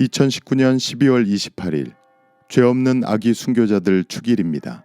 2019년 12월 28일 죄 없는 아기 순교자들 축일입니다.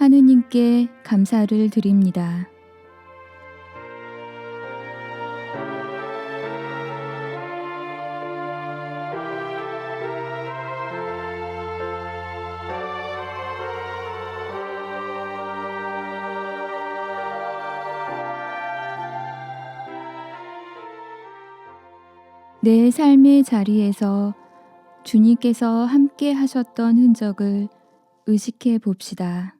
하느님께 감사를 드립니다. 내 삶의 자리에서 주님께서 함께 하셨던 흔적을 의식해 봅시다.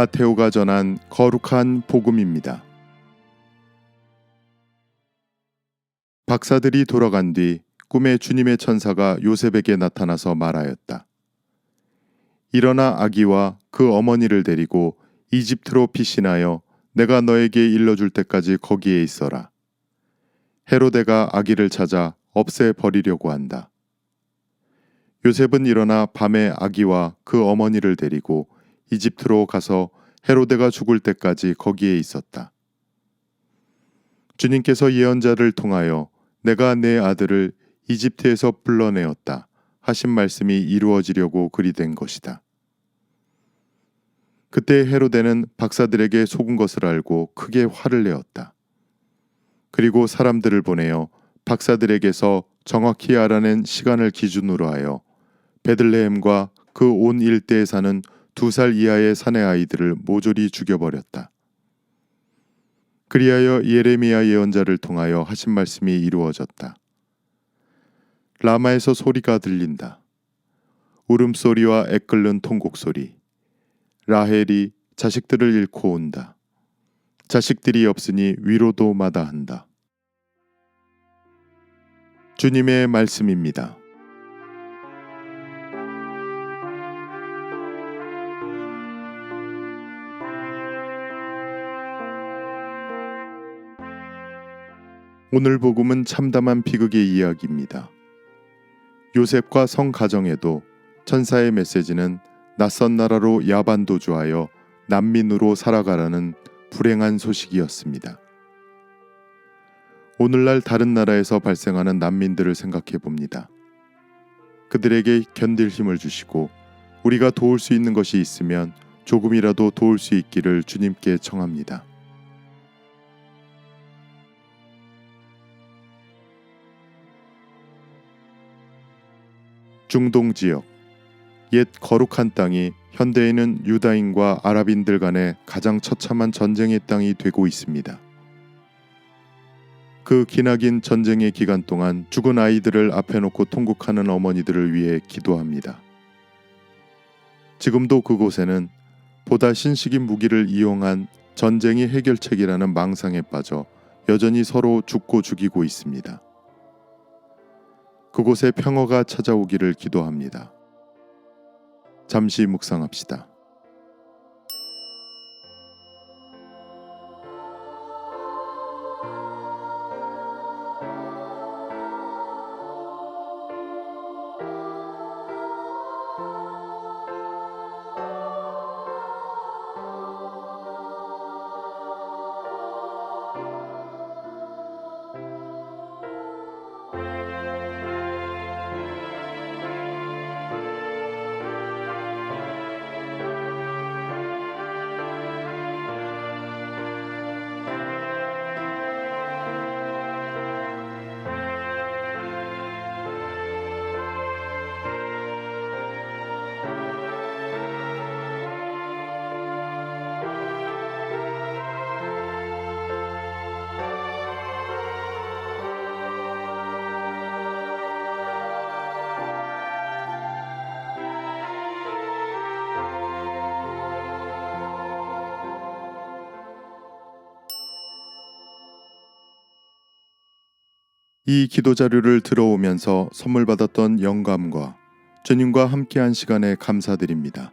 마테오가 전한 거룩한 복음입니다. 박사들이 돌아간 뒤 꿈에 주님의 천사가 요셉에게 나타나서 말하였다. 일어나 아기와 그 어머니를 데리고 이집트로 피신하여 내가 너에게 일러줄 때까지 거기에 있어라. 헤로데가 아기를 찾아 없애 버리려고 한다. 요셉은 일어나 밤에 아기와 그 어머니를 데리고 이집트로 가서 헤로데가 죽을 때까지 거기에 있었다. 주님께서 예언자를 통하여 내가 내 아들을 이집트에서 불러내었다 하신 말씀이 이루어지려고 그리 된 것이다. 그때 헤로데는 박사들에게 속은 것을 알고 크게 화를 내었다. 그리고 사람들을 보내어 박사들에게서 정확히 알아낸 시간을 기준으로 하여 베들레헴과 그 온 일대에 사는 두 살 이하의 사내 아이들을 모조리 죽여버렸다. 그리하여 예레미야 예언자를 통하여 하신 말씀이 이루어졌다. 라마에서 소리가 들린다. 울음소리와 애끓는 통곡소리. 라헬이 자식들을 잃고 온다. 자식들이 없으니 위로도 마다한다. 주님의 말씀입니다. 오늘 복음은 참담한 비극의 이야기입니다. 요셉과 성 가정에도 천사의 메시지는 낯선 나라로 야반 도주하여 난민으로 살아가라는 불행한 소식이었습니다. 오늘날 다른 나라에서 발생하는 난민들을 생각해 봅니다. 그들에게 견딜 힘을 주시고 우리가 도울 수 있는 것이 있으면 조금이라도 도울 수 있기를 주님께 청합니다. 중동 지역 옛 거룩한 땅이 현대에는 유다인과 아랍인들 간의 가장 처참한 전쟁의 땅이 되고 있습니다. 그 기나긴 전쟁의 기간 동안 죽은 아이들을 앞에 놓고 통곡하는 어머니들을 위해 기도합니다. 지금도 그곳에는 보다 신식인 무기를 이용한 전쟁이 해결책이라는 망상에 빠져 여전히 서로 죽고 죽이고 있습니다. 그곳에 평화가 찾아오기를 기도합니다. 잠시 묵상합시다. 이 기도 자료를 들어오면서 선물 받았던 영감과 주님과 함께한 시간에 감사드립니다.